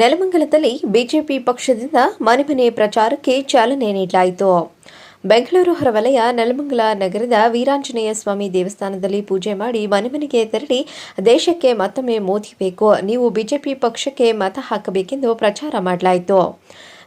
ನೆಲಮಂಗಲದಲ್ಲಿ BJP ಪಕ್ಷದಿಂದ ಮನೆ ಮನೆ ಪ್ರಚಾರಕ್ಕೆ ಚಾಲನೆ ನೀಡಲಾಯಿತು. ಬೆಂಗಳೂರು ಹೊರವಲಯ ನೆಲಮಂಗಲ ನಗರದ ವೀರಾಂಜನೇಯ ಸ್ವಾಮಿ ದೇವಸ್ಥಾನದಲ್ಲಿ ಪೂಜೆ ಮಾಡಿ ಮನೆ ಮನೆಗೆ ತೆರಳಿ ದೇಶಕ್ಕೆ ಮತ್ತೊಮ್ಮೆ ಮೋದಿ ಬೇಕು, ನೀವು ಬಿಜೆಪಿ ಪಕ್ಷಕ್ಕೆ ಮತ ಹಾಕಬೇಕೆಂದು ಪ್ರಚಾರ ಮಾಡಲಾಯಿತು.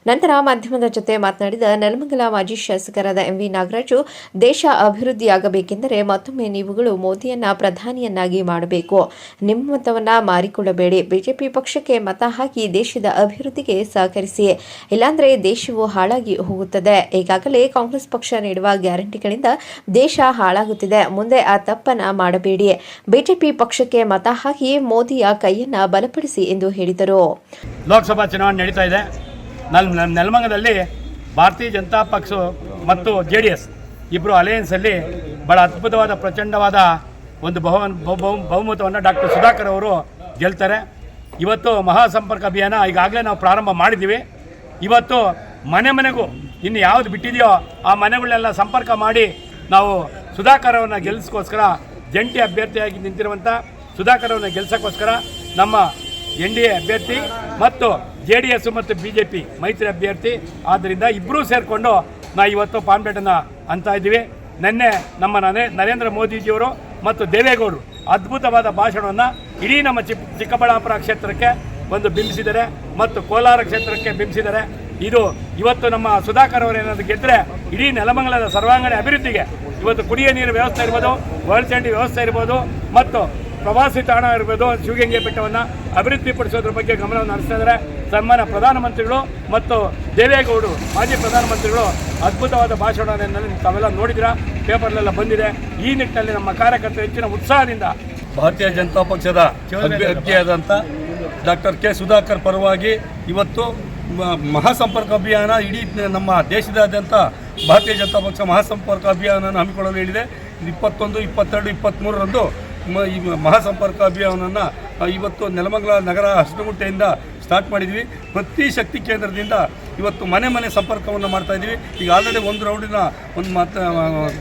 ನಂತರ ಮಾಧ್ಯಮದ ಜೊತೆ ಮಾತನಾಡಿದ ನೆಲಮಂಗಲ ಮಾಜಿ ಶಾಸಕರಾದ ಎಂವಿ ನಾಗರಾಜು, ದೇಶ ಅಭಿವೃದ್ಧಿಯಾಗಬೇಕೆಂದರೆ ಮತ್ತೊಮ್ಮೆ ನೀವುಗಳು ಮೋದಿಯನ್ನ ಪ್ರಧಾನಿಯನ್ನಾಗಿ ಮಾಡಬೇಕು. ನಿಮ್ಮ ಮತವನ್ನ ಮಾರಿಕೊಳ್ಳಬೇಡಿ. ಬಿಜೆಪಿ ಪಕ್ಷಕ್ಕೆ ಮತ ಹಾಕಿ ದೇಶದ ಅಭಿವೃದ್ಧಿಗೆ ಸಹಕರಿಸಿ. ಇಲ್ಲಾಂದ್ರೆ ದೇಶವು ಹಾಳಾಗಿ ಹೋಗುತ್ತದೆ. ಈಗಾಗಲೇ ಕಾಂಗ್ರೆಸ್ ಪಕ್ಷ ನೀಡುವ ಗ್ಯಾರಂಟಿಗಳಿಂದ ದೇಶ ಹಾಳಾಗುತ್ತಿದೆ. ಮುಂದೆ ಆ ತಪ್ಪನ್ನ ಮಾಡಬೇಡಿ. ಬಿಜೆಪಿ ಪಕ್ಷಕ್ಕೆ ಮತ ಹಾಕಿ ಮೋದಿಯ ಕೈಯನ್ನ ಬಲಪಡಿಸಿ ಎಂದು ಹೇಳಿದರು. ಲೋಕಸಭಾ ಚುನಾವಣೆ ನಡೀತಾ ಇದೆ. ನಲ್ ನೆಲಮಂಗದಲ್ಲಿ ಭಾರತೀಯ ಜನತಾ ಪಕ್ಷ ಮತ್ತು ಜೆ ಡಿ ಎಸ್ ಇಬ್ಬರು ಅಲಯನ್ಸಲ್ಲಿ ಭಾಳ ಅದ್ಭುತವಾದ ಪ್ರಚಂಡವಾದ ಒಂದು ಬಹು ಬಹು- ಬಹು- ಬಹುಮತವನ್ನು ಡಾಕ್ಟರ್ ಸುಧಾಕರ್ ಅವರು ಗೆಲ್ತಾರೆ. ಇವತ್ತು ಮಹಾಸಂಪರ್ಕ ಅಭಿಯಾನ ಈಗಾಗಲೇ ನಾವು ಪ್ರಾರಂಭ ಮಾಡಿದ್ದೀವಿ. ಇವತ್ತು ಮನೆ ಮನೆಗೂ ಇನ್ನು ಯಾವುದು ಬಿಟ್ಟಿದೆಯೋ ಆ ಮನೆಗಳನ್ನೆಲ್ಲ ಸಂಪರ್ಕ ಮಾಡಿ ನಾವು ಸುಧಾಕರ್ ಅವರನ್ನ ಗೆಲ್ಲಿಸ್ಕೋಸ್ಕರ ಜಂಟಿ ಅಭ್ಯರ್ಥಿಯಾಗಿ ನಿಂತಿರುವಂಥ ಸುಧಾಕರ್ ಅವರನ್ನ ಗೆಲ್ಸೋಕ್ಕೋಸ್ಕರ ನಮ್ಮ ಎನ್ ಡಿ ಎ ಅಭ್ಯರ್ಥಿ ಮತ್ತು ಜೆ ಡಿ ಎಸ್ ಮತ್ತು ಬಿ ಜೆ ಪಿ ಮೈತ್ರಿ ಅಭ್ಯರ್ಥಿ. ಆದ್ದರಿಂದ ಇಬ್ಬರೂ ಸೇರಿಕೊಂಡು ನಾ ಇವತ್ತು ಪಾನ್ಪೇಟನ್ನು ಅಂತ ಇದ್ದೀವಿ. ನಿನ್ನೆ ನಮ್ಮ ನರೇ ನರೇಂದ್ರ ಮೋದಿಜಿಯವರು ಮತ್ತು ದೇವೇಗೌಡರು ಅದ್ಭುತವಾದ ಭಾಷಣವನ್ನು ಇಡೀ ನಮ್ಮ ಚಿಕ್ಕ ಚಿಕ್ಕಬಳ್ಳಾಪುರ ಕ್ಷೇತ್ರಕ್ಕೆ ಒಂದು ಬಿಂಬಿಸಿದ್ದಾರೆ ಮತ್ತು ಕೋಲಾರ ಕ್ಷೇತ್ರಕ್ಕೆ ಬಿಂಬಿಸಿದ್ದಾರೆ. ಇದು ಇವತ್ತು ನಮ್ಮ ಸುಧಾಕರ್ ಅವರು ಏನಾದರೂ ಗೆದ್ದರೆ ಇಡೀ ನೆಲಮಂಗಲದ ಸರ್ವಾಂಗಣ ಅಭಿವೃದ್ಧಿಗೆ ಇವತ್ತು ಕುಡಿಯ ನೀರು ವ್ಯವಸ್ಥೆ ಇರ್ಬೋದು ಒಳಚಂಡಿ ವ್ಯವಸ್ಥೆ ಇರ್ಬೋದು ಮತ್ತು ಪ್ರವಾಸಿ ತಾಣ ಇರ್ಬೋದು. ಶಿವಗಂಗೆ ಬೆಟ್ಟವನ್ನು ಅಭಿವೃದ್ಧಿಪಡಿಸೋದ್ರ ಬಗ್ಗೆ ಗಮನವನ್ನು ಹರಿಸ್ತಾ ಇದ್ದಾರೆ. ಸನ್ಮಾನ್ಯ ಪ್ರಧಾನಮಂತ್ರಿಗಳು ಮತ್ತು ದೇವೇಗೌಡರು ಮಾಜಿ ಪ್ರಧಾನಮಂತ್ರಿಗಳು ಅದ್ಭುತವಾದ ಭಾಷಣ ತಾವೆಲ್ಲ ನೋಡಿದಿರ ಪೇಪರ್ಲೆಲ್ಲ ಬಂದಿದೆ. ಈ ನಿಟ್ಟಿನಲ್ಲಿ ನಮ್ಮ ಕಾರ್ಯಕರ್ತರು ಹೆಚ್ಚಿನ ಉತ್ಸಾಹದಿಂದ ಭಾರತೀಯ ಜನತಾ ಪಕ್ಷದ ಅಭ್ಯರ್ಥಿಯಾದಂಥ ಡಾಕ್ಟರ್ ಕೆ ಸುಧಾಕರ್ ಪರವಾಗಿ ಇವತ್ತು ಮಹಾಸಂಪರ್ಕ ಅಭಿಯಾನ ಇಡೀ ನಮ್ಮ ದೇಶದಾದ್ಯಂತ ಭಾರತೀಯ ಜನತಾ ಪಕ್ಷ ಮಹಾಸಂಪರ್ಕ ಅಭಿಯಾನವನ್ನು ಹಮ್ಮಿಕೊಳ್ಳಲು ಹೇಳಿದೆ. ಇಪ್ಪತ್ತೊಂದು ಇಪ್ಪತ್ತೆರಡು ಇಪ್ಪತ್ತ್ಮೂರರಂದು ಈ ಮಹಾಸಂಪರ್ಕ ಅಭಿಯಾನವನ್ನು ಇವತ್ತು ನೆಲಮಂಗಲ ನಗರ ಹಸಿರುಗುಂಟೆಯಿಂದ ಸ್ಟಾರ್ಟ್ ಮಾಡಿದ್ವಿ. ಪ್ರತಿ ಶಕ್ತಿ ಕೇಂದ್ರದಿಂದ ಇವತ್ತು ಮನೆ ಮನೆ ಸಂಪರ್ಕವನ್ನು ಮಾಡ್ತಾ ಇದ್ದೀವಿ. ಈಗ ಆಲ್ರೆಡಿ ಒಂದು ರೌಂಡಿನ ಒಂದು ಮಾತ,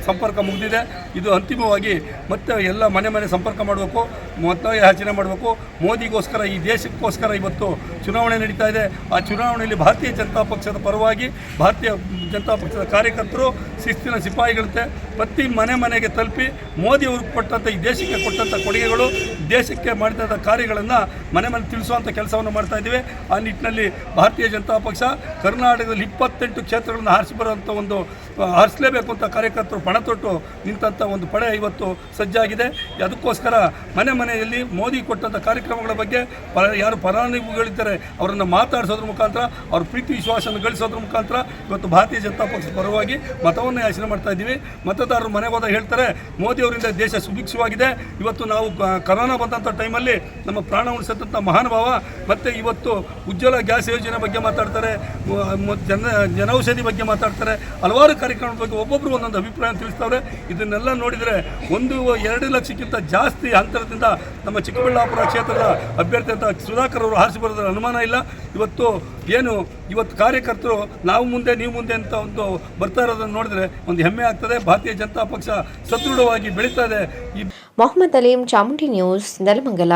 ಸಂಪರ್ಕ ಮುಗಿದಿದೆ. ಇದು ಅಂತಿಮವಾಗಿ ಮತ್ತೆ ಎಲ್ಲ ಮನೆ ಮನೆ ಸಂಪರ್ಕ ಮಾಡಬೇಕು, ಮತ್ತೆ ಯಾಚನೆ ಮಾಡಬೇಕು. ಮೋದಿಗೋಸ್ಕರ, ಈ ದೇಶಕ್ಕೋಸ್ಕರ ಇವತ್ತು ಚುನಾವಣೆ ನಡೀತಾ ಇದೆ. ಆ ಚುನಾವಣೆಯಲ್ಲಿ ಭಾರತೀಯ ಜನತಾ ಪಕ್ಷದ ಪರವಾಗಿ ಭಾರತೀಯ ಜನತಾ ಪಕ್ಷದ ಕಾರ್ಯಕರ್ತರು ಶಿಸ್ತಿನ ಸಿಪಾಯಿಗಳಂತೆ ಪ್ರತಿ ಮನೆ ಮನೆಗೆ ತಲುಪಿ ಮೋದಿ ಅವರು ಕೊಟ್ಟಂಥ ಈ ದೇಶಕ್ಕೆ ಕೊಟ್ಟಂಥ ಕೊಡುಗೆಗಳು, ದೇಶಕ್ಕೆ ಮಾಡಿದಂಥ ಕಾರ್ಯಗಳನ್ನು ಮನೆ ಮನೆ ತಿಳಿಸುವಂಥ ಕೆಲಸವನ್ನು ಮಾಡ್ತಾ ಇದ್ದೀವಿ. ಆ ನಿಟ್ಟಿನಲ್ಲಿ ಭಾರತೀಯ ಜನತಾ ಪಕ್ಷ ಕರ್ನಾಟಕದಲ್ಲಿ ಇಪ್ಪತ್ತೆಂಟು ಕ್ಷೇತ್ರಗಳನ್ನು ಹಾರಿಸಿ ಬರುವಂಥ ಒಂದು ಹರಿಸಲೇಬೇಕು ಅಂತ ಕಾರ್ಯಕರ್ತರು ಪಣ ತೊಟ್ಟು ನಿಂತಂಥ ಒಂದು ಪಡೆ ಇವತ್ತು ಸಜ್ಜಾಗಿದೆ. ಅದಕ್ಕೋಸ್ಕರ ಮನೆ ಮನೆಯಲ್ಲಿ ಮೋದಿ ಕೊಟ್ಟಂಥ ಕಾರ್ಯಕ್ರಮಗಳ ಬಗ್ಗೆ ಪ ಯಾರು ಫಲಾನುಭವಿಗಳಿದ್ದಾರೆ ಅವರನ್ನು ಮಾತಾಡಿಸೋದ್ರ ಮುಖಾಂತರ, ಅವ್ರ ಪ್ರೀತಿ ವಿಶ್ವಾಸವನ್ನು ಗಳಿಸೋದ್ರ ಮುಖಾಂತರ ಇವತ್ತು ಭಾರತೀಯ ಜನತಾ ಪಕ್ಷದ ಪರವಾಗಿ ಮತವನ್ನು ಯಾಚನೆ ಮಾಡ್ತಾ ಇದ್ದೀವಿ. ಮತದಾರರು ಮನೆಗೆ ಹೋದಾಗ ಹೇಳ್ತಾರೆ, ಮೋದಿ ಅವರಿಂದ ದೇಶ ಸುಭಿಕ್ಷವಾಗಿದೆ. ಇವತ್ತು ನಾವು ಕರೋನಾ ಬಂದಂಥ ಟೈಮಲ್ಲಿ ನಮ್ಮ ಪ್ರಾಣ ಉಳಿಸಂಥ ಮಹಾನುಭಾವ, ಮತ್ತು ಇವತ್ತು ಉಜ್ವಲ ಗ್ಯಾಸ್ ಯೋಜನೆ ಬಗ್ಗೆ ಮಾತಾಡ್ತಾರೆ. ಜನ, ಜನೌಷಧಿ ಬಗ್ಗೆ ಮಾತಾಡ್ತಾರೆ, ಹಲವಾರು ಕಾರ್ಯಕ್ರಮದ ಬಗ್ಗೆ ಒಬ್ಬೊಬ್ಬರು ಒಂದೊಂದು ಅಭಿಪ್ರಾಯ ತಿಳಿಸ್ತವ್ರೆ. ಇದನ್ನೆಲ್ಲ ನೋಡಿದರೆ ಒಂದು, ಎರಡು ಲಕ್ಷಕ್ಕಿಂತ ಜಾಸ್ತಿ ಅಂತರದಿಂದ ನಮ್ಮ ಚಿಕ್ಕಬಳ್ಳಾಪುರ ಕ್ಷೇತ್ರದ ಅಭ್ಯರ್ಥಿ ಅಂತ ಸುಧಾಕರ್ ಅವರು ಹಾರಿಸಿ ಬರೋದ್ರ ಅನುಮಾನ ಇಲ್ಲ. ಇವತ್ತು ಏನು, ಇವತ್ತು ಕಾರ್ಯಕರ್ತರು ನಾವು ಮುಂದೆ, ನೀವು ಮುಂದೆ ಅಂತ ಒಂದು ಬರ್ತಾ ಇರೋದನ್ನು ನೋಡಿದ್ರೆ ಒಂದು ಹೆಮ್ಮೆ ಆಗ್ತದೆ. ಭಾರತೀಯ ಜನತಾ ಪಕ್ಷ ಸದೃಢವಾಗಿ ಬೆಳೀತಾ ಇದೆ. ಮೊಹಮ್ಮದ್ ಅಲೀಂ ಚಾಮುಂಡಿ ನ್ಯೂಸ್, ನೆಲಮಂಗಲ.